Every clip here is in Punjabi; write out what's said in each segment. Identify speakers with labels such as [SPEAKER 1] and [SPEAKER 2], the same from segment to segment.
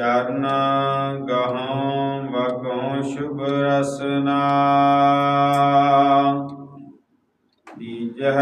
[SPEAKER 1] ਚਰਨ ਗਹਉ ਬਕਉ ਸ਼ੁਭ ਰਸਨਾ। ਦੀਜਹ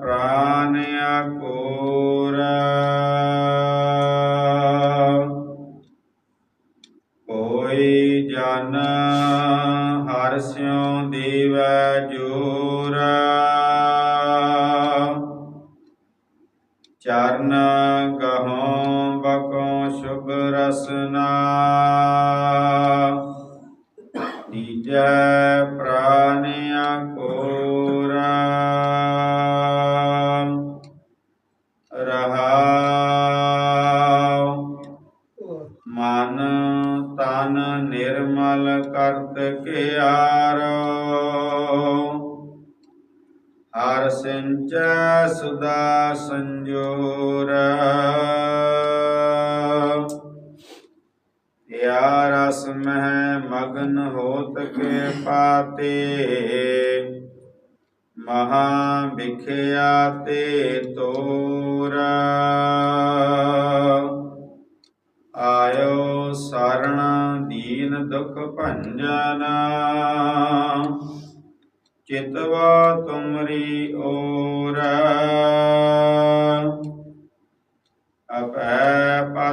[SPEAKER 1] ਪ੍ਰਾਨ ਅਕੋਰ ਕੋਈ ਜਨ ਹਰਿ ਸਿਉ ਚਰਨ ਰਸਨਾ ਦੀਜੈ ਪ੍ਰਾਨ ਅਕੋਰ ਰਹਾਉ। ਮਨ ਤਨ ਨਿਰਮਲ ਕਰਤ ਕਿਆਰੋ। ਹਰ ਸਿੰਚੈ ਸੁਦਾ ਸੰਜੋਰ। ਰਸ ਮਹਿ ਮਗਨ ਹੋਤ ਕੇ ਪਾਤੇ ਮਹਾ ਵਿਖਿਆ ਤੇ ਤੋਰਾ। ਆਇਓ ਸਰਣ ਦੀਨ ਦੁਖ ਭੰਜਨ। ਚਿਤਵਾ ਤੁਮਰੀ ਓਰਾ। ਅਪੈ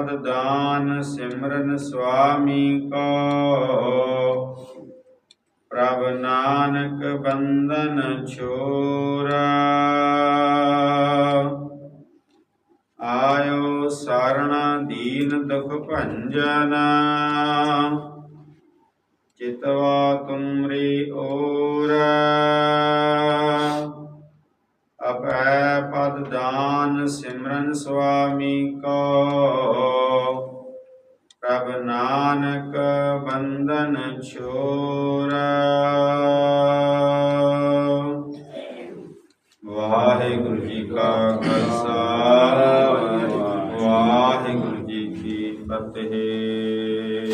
[SPEAKER 1] ਪਦ ਦਾਨ ਸਿਮਰਨ ਸੁਆਮੀ ਕੋ। ਪ੍ਰਭ ਨਾਨਕ ਬੰਧਨ ਛੋਰਾ। ਆਇਓ ਸਰਣ ਦੀਨ ਦੁਖ ਭੰਜਨ। ਚਿਤਵਾ ਤੁਮਰੀ ਓਰ। ਦਾਨ ਸਿਮਰਨ ਸੁਆਮੀ ਕੋ। ਪ੍ਰਭ ਨਾਨਕ ਬੰਧਨ ਛੋਰ। ਵਾਹਿਗੁਰੂ ਜੀ ਕਾ ਖਾਲਸਾ, ਵਾਹਿਗੁਰੂ ਜੀ ਕੀ ਫਤਿਹ।